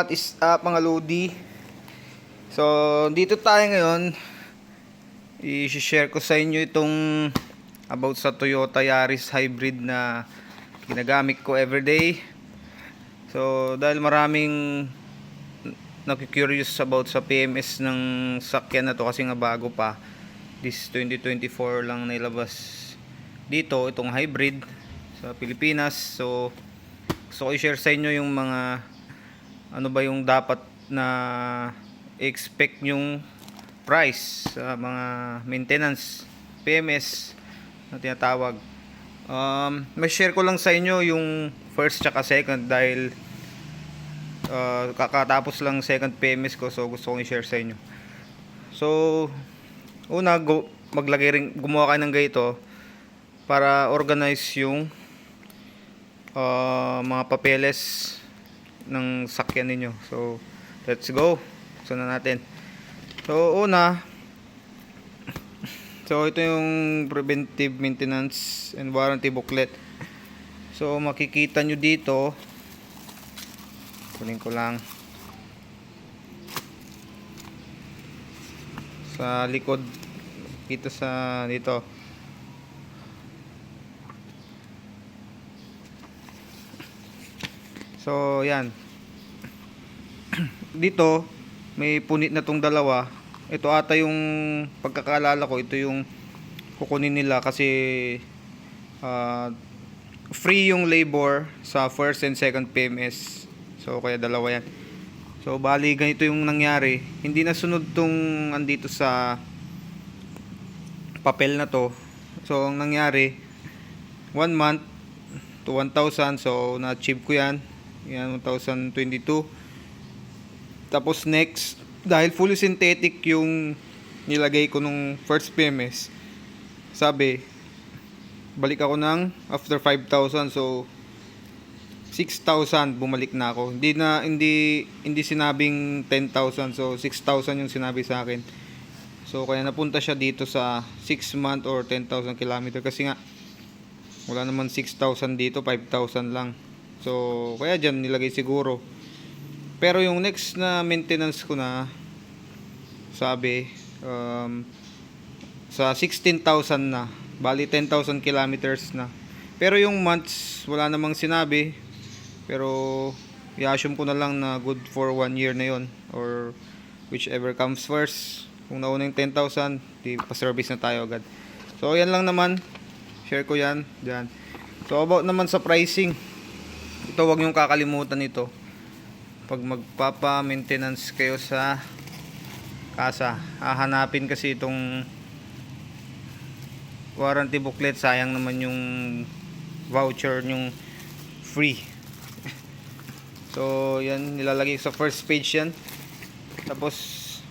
What is up mga Lodi? So, dito tayo ngayon. I-share ko sa inyo itong about sa Toyota Yaris Hybrid na ginagamit ko everyday. So, dahil maraming nakikurious about sa PMS ng sakyan na to kasi nga bago pa. This 2024 lang nailabas dito itong hybrid sa Pilipinas. So, gusto ko i-share sa inyo yung mga ano ba yung dapat na expect yung price sa mga maintenance PMS na tinatawag. Um, may share ko lang sa inyo yung first tsaka second dahil uh, kakatapos lang second PMS ko so gusto kong i-share sa inyo. So, una go, maglagay rin gumawa kayo ng ganito para organize yung uh, mga papeles ng sakyan ninyo. So, let's go. Sundan natin. So, una, so ito yung preventive maintenance and warranty booklet. So, makikita nyo dito, kunin ko lang, sa likod, kita sa dito. So, yan. Dito, may punit na tong dalawa. Ito ata yung pagkakaalala ko, ito yung kukunin nila kasi ah, free yung labor sa first and second PMS. So, kaya dalawa yan. So, bali ganito yung nangyari. Hindi nasunod tong andito sa papel na to. So, ang nangyari, 1 month to 1,000. So, na-achieve ko yan. Yan, 2022. Tapos next, dahil fully synthetic yung nilagay ko nung first PMS, sabi, balik ako ng after 5,000. So, 6,000 bumalik na ako. Hindi na hindi hindi sinabing 10,000. So 6,000 yung sinabi sa akin. So kaya napunta siya dito sa 6 month or 10,000 kilometer kasi nga wala naman 6,000 dito, 5,000 lang. So, kaya dyan nilagay siguro. Pero yung next na maintenance ko na, sabi, um, sa 16,000 na. Bali, 10,000 kilometers na. Pero yung months, wala namang sinabi. Pero, i-assume ko na lang na good for one year na yon Or, whichever comes first. Kung nauna yung 10,000, di pa-service na tayo agad. So, yan lang naman. Share ko yan. Dyan. So, about naman sa pricing ito wag niyong kakalimutan ito. Pag magpapa-maintenance kayo sa kasa hahanapin kasi itong warranty booklet. Sayang naman yung voucher yung free. So yan nilalagay sa first page yan. Tapos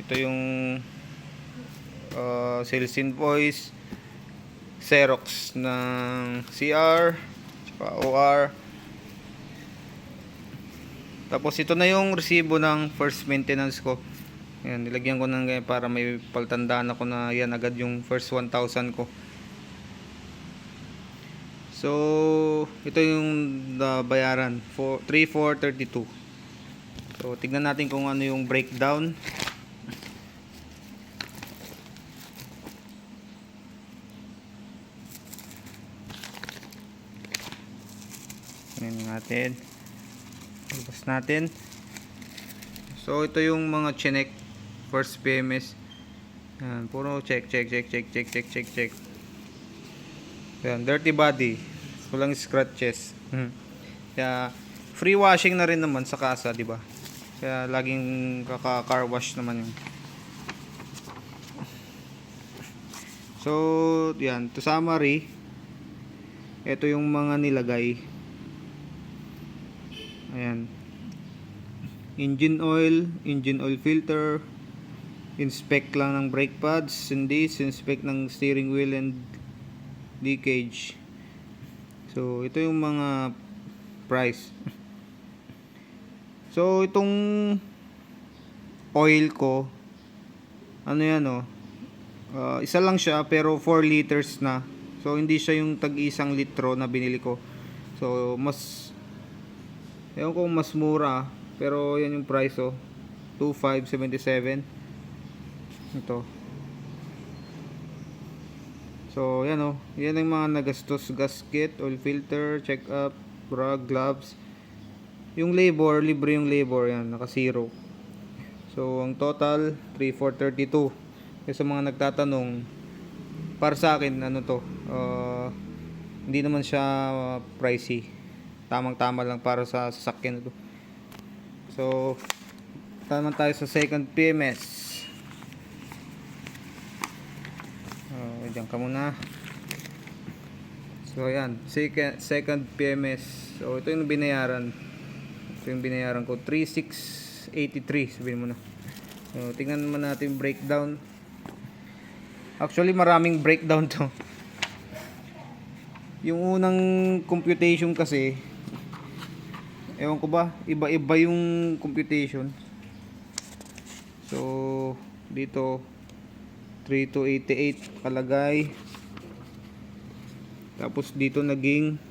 ito yung uh, sales invoice Xerox ng CR OR tapos ito na yung resibo ng first maintenance ko. Ayan, nilagyan ko ng ganyan para may paltandaan ako na yan agad yung first 1,000 ko. So, ito yung the bayaran. 4, 3,432. So, tignan natin kung ano yung breakdown. Tignan natin. Labas natin. So, ito yung mga chinek. First PMS. Yan, puro check, check, check, check, check, check, check, check. Yan, dirty body. Walang scratches. Hmm. Kaya, free washing na rin naman sa kasa, di ba? Kaya, laging kaka-car wash naman yung. So, yan. To summary, ito yung mga nilagay. Ayan. Engine oil, engine oil filter, inspect lang ng brake pads and this, inspect ng steering wheel and leakage. So, ito yung mga price. So, itong oil ko, ano yan oh, uh, isa lang siya pero 4 liters na. So, hindi siya yung tag-isang litro na binili ko. So, mas Ewan ko mas mura, Pero yan yung price oh. 2577. Ito. So, yan oh. Yan ang mga nagastos gasket, oil filter, check up, bra, gloves. Yung labor, libre yung labor yan, naka zero. So, ang total 3432. Kaya sa mga nagtatanong, para sa akin ano to, uh, hindi naman siya uh, pricey. Tamang-tama lang para sa sasakyan na to. So, naman tayo sa second PMS. Oh, diyan ka muna. So, ayan. Second, second PMS. So, ito yung binayaran. Ito yung binayaran ko. 3683. Sabihin mo na. So, tingnan mo natin breakdown. Actually, maraming breakdown to. Yung unang computation kasi, ewan ko ba, iba-iba yung computation. So, dito, 3288 kalagay. Tapos dito naging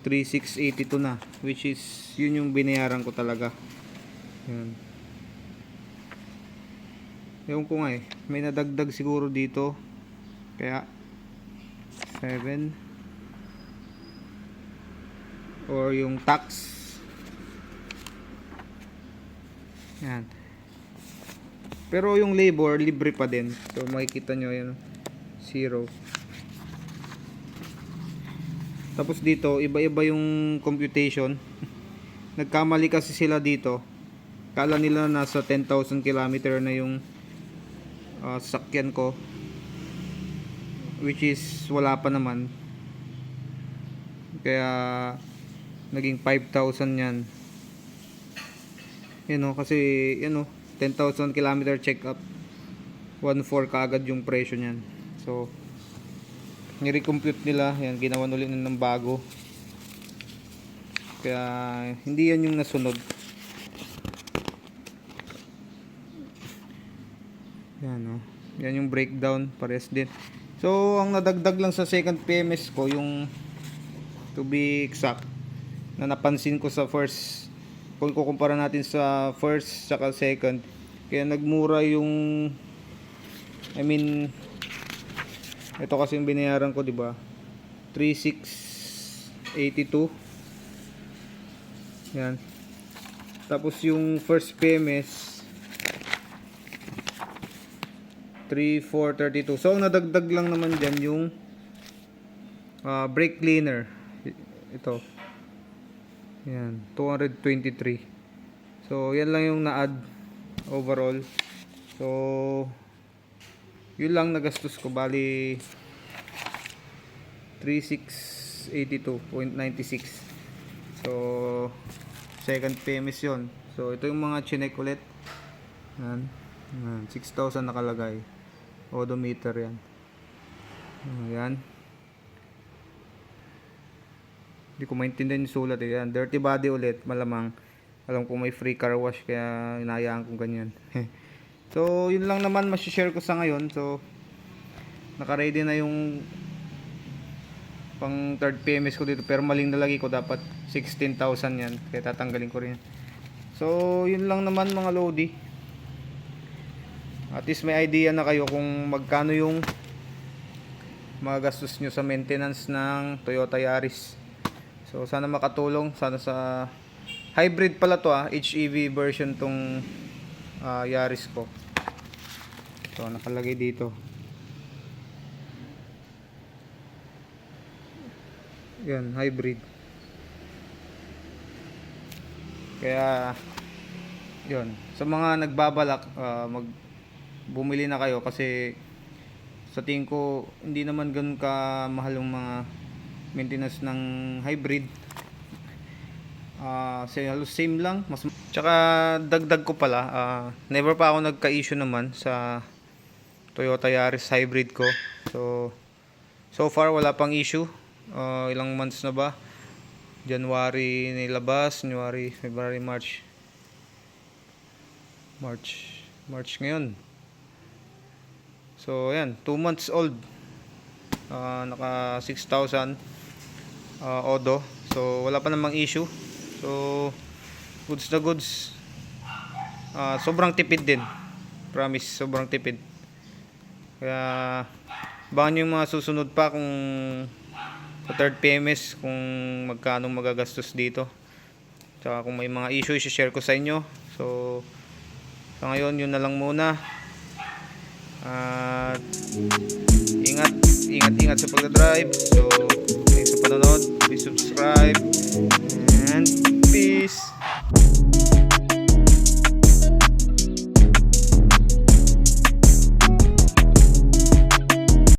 3682 na. Which is, yun yung binayaran ko talaga. Yan. Ewan ko nga eh. May nadagdag siguro dito. Kaya, 7 or yung tax. Yan. Pero yung labor libre pa din. So makikita nyo yan zero. Tapos dito iba iba yung computation. Nagkamali kasi sila dito. Kala nila nasa 10,000 kilometer na yung uh, sakyan ko. Which is wala pa naman. Kaya naging 5,000 yan. Yun o kasi yun o 10,000 kilometer check up 1.4 kaagad yung presyo niyan. So nirecompute nila. Yan ginawa ulit ng bago. Kaya hindi yan yung nasunod. Yan o yan yung breakdown pares din. So, ang nadagdag lang sa second PMS ko, yung to be exact, na napansin ko sa first, kung kukumpara natin sa first saka second, kaya nagmura yung, I mean, ito kasi yung binayaran ko, di ba? 3682. Yan. Tapos yung first PMS, 3432. So, nadagdag lang naman dyan yung uh, brake cleaner. Ito. Yan. 223. So, yan lang yung na-add overall. So, yun lang nagastos ko. Bali, 3682.96. So, second PMS yun. So, ito yung mga chinek ulit. Yan. Yan. 6,000 nakalagay odometer yan ayan hindi ko maintindihan yung sulat eh. dirty body ulit malamang. Alam ko may free car wash kaya inayaan ko ganyan. So yun lang naman masishare ko sa ngayon. So naka ready na yung pang third PMS ko dito. Pero maling nalagay ko dapat 16,000 yan. Kaya tatanggalin ko rin. So yun lang naman mga lodi. At least may idea na kayo kung magkano yung mga gastos nyo sa maintenance ng Toyota Yaris. So sana makatulong, sana sa hybrid pala to ah, HEV version tong ah, Yaris ko. So nakalagay dito. Yan, hybrid. Kaya yun, sa mga nagbabalak ah, mag bumili na kayo kasi sa tingin ko hindi naman ganun ka mahal mga maintenance ng hybrid. Ah uh, halos same lang. Mas tsaka dagdag ko pala uh, never pa ako nagka-issue naman sa Toyota Yaris hybrid ko. So so far wala pang issue. Uh, ilang months na ba? January nilabas January, February, March. March March ngayon. So, ayan, 2 months old. Uh, naka 6,000 uh, odo. So, wala pa namang issue. So, goods na goods. Ah, sobrang tipid din. Promise, sobrang tipid. Kaya, baka yung mga susunod pa kung sa third PMS kung magkano magagastos dito. Tsaka kung may mga issue, i-share ko sa inyo. So, sa ngayon, yun na lang muna. At, ingat, ingat, ingat sa pagdadrive. So, thanks sa panonood. Please subscribe. And,